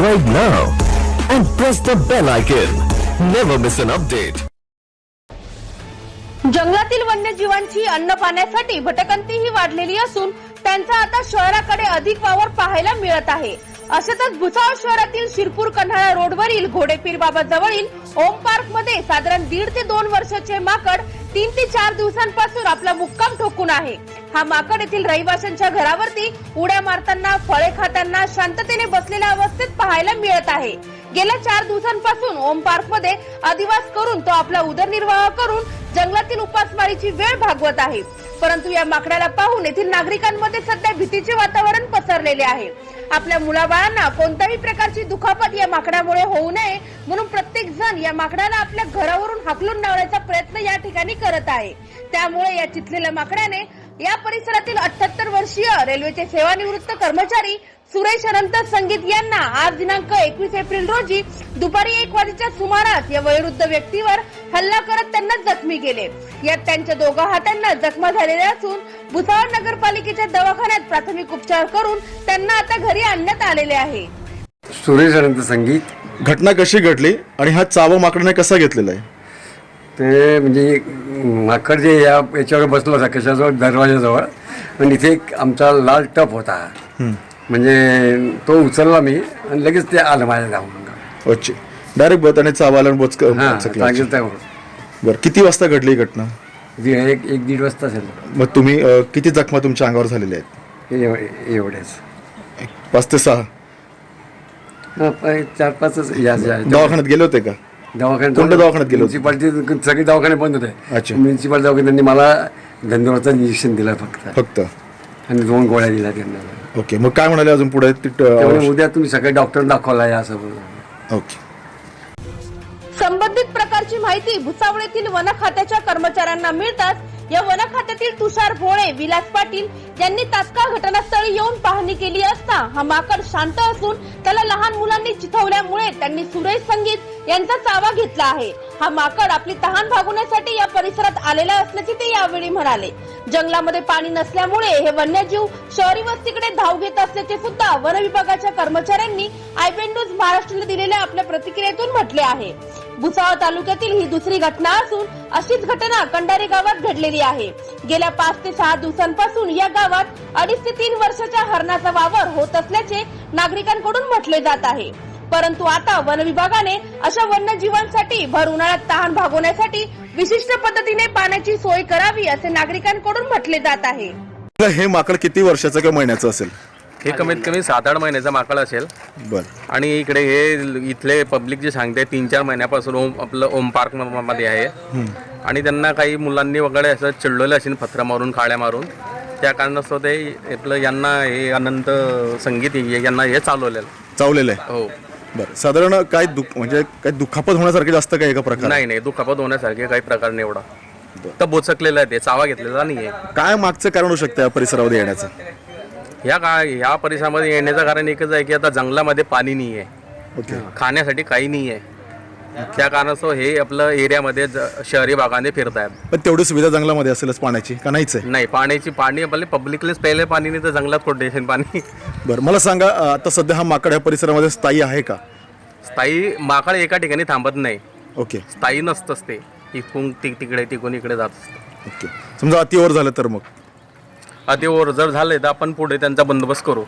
Subscribe now and press the bell icon. Never miss an update. जंगलातील वन्यजीवांची अन्न पाण्यासाठी भटकंतीही वाढलेली असून त्यांचा आता शहराकडे अधिक वावर पाहायला मिळत आहे असतच भुसावळ शहरातील शिरपूर कन्हाळा रोडवरील घोडेपीर बाबा जवळील ओम पार्कमध्ये साधारण दीड ते दोन वर्षाचे माकड तीन ते चार दिवसांपासून आपला मुक्काम ठोकून आहे. हा माकड येथील रहिवाशांच्या घरावरती उड्या मारताना फळे खाताना शांततेने बसलेल्या अवस्थेत पाहायला मिळत आहे. गेल्या चार दिवसांपासून ओम पार्कमध्ये अधिवास करून तो आपला उदरनिर्वाह करून जंगलातील उपासमारीची वेळ भागवत आहे. परंतु या माकडाला पाहून येथील नागरिकांमध्ये सध्या भीतीचे वातावरण पसरलेले आहे. आपल्या मुलाबाळांना कोणत्याही प्रकारची दुखापत या माकडामुळे होऊ नये म्हणून प्रत्येक जण या माकडाला आपल्या घरावरून हाकलून लावण्याचा प्रयत्न या ठिकाणी करत आहे. त्यामुळे या चिथलेल्या माकडाने या परिसरातील अठ्याहत्तर वर्षीय रेल्वेचे सेवानिवृत्त कर्मचारी सुरेश अनंत संगीत यांना आज दिनांक एकवीस एप्रिल रोजी दुपारी एक वाजेच्या सुमारास या वयोवृद्ध व्यक्तीवर हल्ला करत त्यांना जखमी केले. यात त्यांच्या दोघा हातांना जखमा झालेल्या असून भुसावळ नगरपालिकेच्या दवाखान्यात प्राथमिक उपचार करून त्यांना आता घरी आणण्यात आलेले आहे. सुरेश अनंत संगीत. घटना कशी घडली आणि हा चावा माकडाने कसा घेतलेला आहे? ते म्हणजे माकड जे या याच्यावर बसलो होता कशाजवळ? दरवाजाजवळ. आणि इथे एक आमचा लाल टप होता. म्हणजे तो उचलला मी आणि लगेच ते आलं माझ्या जाऊन अच्छा डायरेक्ट त्याने चावाला बोचक बरं किती वाजता घडली घटना? एक एक दीड वाजता असेल मग तुम्ही किती जखमा तुमच्या अंगावर झालेल्या आहेत? एव- एवढेच. पाच ते सहा? चार पाचच दवाखान्यात गेले होते का? दवाखान्यात कोणत्या दवाखान्यात गेलो? म्युन्सिपाल्टी सगळे दवाखाने बंद होते. अच्छा. म्युन्सिपल दवाखान्यांनी मला धंदेवरचं इंजेक्शन दिलं फक्त. फक्त? आणि दोन गोळ्या दिल्या त्यांना. ओके मग काय म्हणाले अजून पुढे? ती ट- त्यामुळे उद्या तुम्ही सगळे डॉक्टर दाखवला या असं बोलून ओके. संबंधित प्रकारची माहिती भुसावळ येथील वन खात्याच्या कर्मचाऱ्यांना मिळताच या वन खात्यातील तुषार भोळे विलास पाटील यांनी तात्काळ घटनास्थळी येऊन पाहणी केली असता हा माकड शांत असून त्याला लहान मुलांनी चिथवल्यामुळे त्यांनी सुरेश संगीत यांचा चावा घेतला आहे. हा माकड आपली तहान भागवण्यासाठी या परिसरात आलेला असल्याचे ते यावेळी म्हणाले. जंगलामध्ये पाणी नसल्यामुळे हे वन्यजीव शहरी वस्तीकडे धाव घेत असल्याचे सुद्धा वन विभागाच्या कर्मचाऱ्यांनी आयबीएन महाराष्ट्राला दिलेल्या आपल्या प्रतिक्रियेतून म्हटले आहे. भुसावळ तालुक्यातील ही दुसरी घटना असून अशीच घटना कंडारी गावात घडलेली आहे. गेल्या पाच ते सहा दिवसांपासून या गावात अडीच ते तीन वर्षाच्या हरणाचा वावर होत असल्याचे नागरिकांकडून म्हटले जात आहे. परंतु आता वन विभागाने अशा वन्यजीवांसाठी भर उन्हाळ्यात तहान भागवण्यासाठी विशिष्ट पद्धतीने पाण्याची सोय करावी असे नागरिकांकडून म्हटले जात आहे. हे माकड किती वर्षाचं किंवा महिन्याचं असेल? हे कमीत कमी सात आठ महिन्याचा माकड असेल. बरं. आणि इकडे हे इथले पब्लिक जे सांगते तीन चार महिन्यापासून ओम आपलं ओम पार्कमध्ये आहे. आणि त्यांना काही मुलांनी वगैरे असं चिडलेलं असेल पत्र मारून काळ्या मारून. त्या कारणास्तव ते आपलं यांना हे अनंत संगीत हे- यांना हे चालवलेलं. चावलेलं आहे. हो. बरं. साधारण काय दुःख म्हणजे काय दुखापत होण्यासारखे जास्त काय एका प्रकार? नाही नाही. दुखापत होण्यासारखे काही प्रकार नाही एवढा. तर बोचकलेलं आहे ते चावा घेतलेला नाही आहे काय मागचं कारण होऊ शकतं या परिसरामध्ये येण्याचं? ह्या का ह्या परिसरामध्ये येण्याचं कारण एकच आहे की आता जंगलामध्ये पाणी नाही आहे ओके. खाण्यासाठी काही नाही आहे त्या कारणास्तव हे आपलं एरियामध्ये ज- शहरी भागाने फिरतायत. पण तेवढी सुविधा जंगलामध्ये असेलच पाण्याची का नाहीच आहे? नाही पाण्याची पाणी आपले पब्लिकलेच प्यायले पाणी नाही तर जंगलात येईल पाणी. बरं मला सांगा अं, आता सध्या हा माकड या परिसरामध्ये स्थायी आहे का? स्थायी माकड एका ठिकाणी थांबत नाही. ओके. स्थायी नसतंच ते. इथून ति तिकडे तिकडून इकडे जात असतं. ओके. समजा अतिवर झालं तर मग? अति ओव्हर जर झाले तर आपण पुढे त्यांचा बंदोबस्त करू.